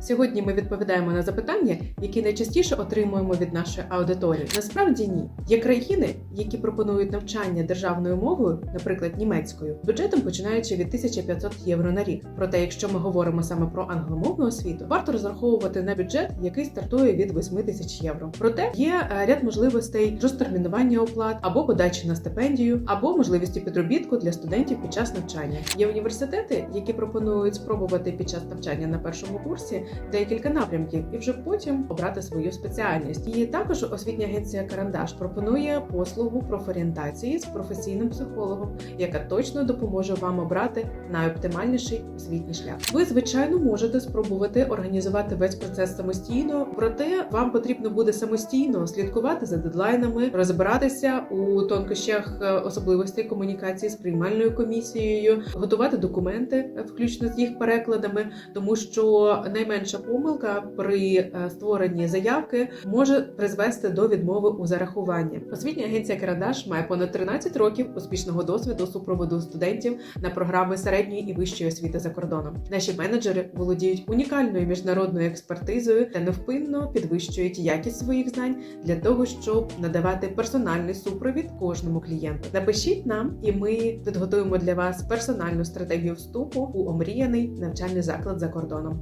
Сьогодні ми відповідаємо на запитання, які найчастіше отримуємо від нашої аудиторії. Насправді ні. Є країни, які пропонують навчання державною мовою, наприклад, німецькою, бюджетом починаючи від 1500 євро на рік. Проте, якщо ми говоримо саме про англомовну освіту, варто розраховувати на бюджет, який стартує від 8 тисяч євро. Проте є е, ряд можливостей розтермінування оплат або подачі на стипендію, або можливості підробітку для студентів під час навчання. Є університети, які пропонують спробувати під час навчання на першому курсі декілька напрямків і вже потім обрати свою спеціальність. І також освітня агенція Карандаш пропонує послугу профорієнтації з професійним психологом, яка точно допоможе вам обрати найоптимальніший освітній шлях. Ви звичайно можете спробувати організувати весь процес самостійно, проте вам потрібно буде самостійно слідкувати за дедлайнами, розбиратися у тонкощах е, особливостей комунікації з приймальною комісією, готувати документи, е, включно з їх перекладами, тому що найменша помилка при е, створенні заявки може призвести до відмови у зарахуванні. Освітня агенція Карандаш має понад 13 років успішного досвіду супроводу студентів на програми середньої і вищої освіти за кордоном. Наші менеджери володіють унікальною міжнародною експертизою та невпинно підвищують якість своїх знань для того, щоб надавати персональний супровід кожному клієнту. Напишіть нам, і ми підготуємо для вас персональну стратегію вступу у омріяний навчальний заклад за кордоном.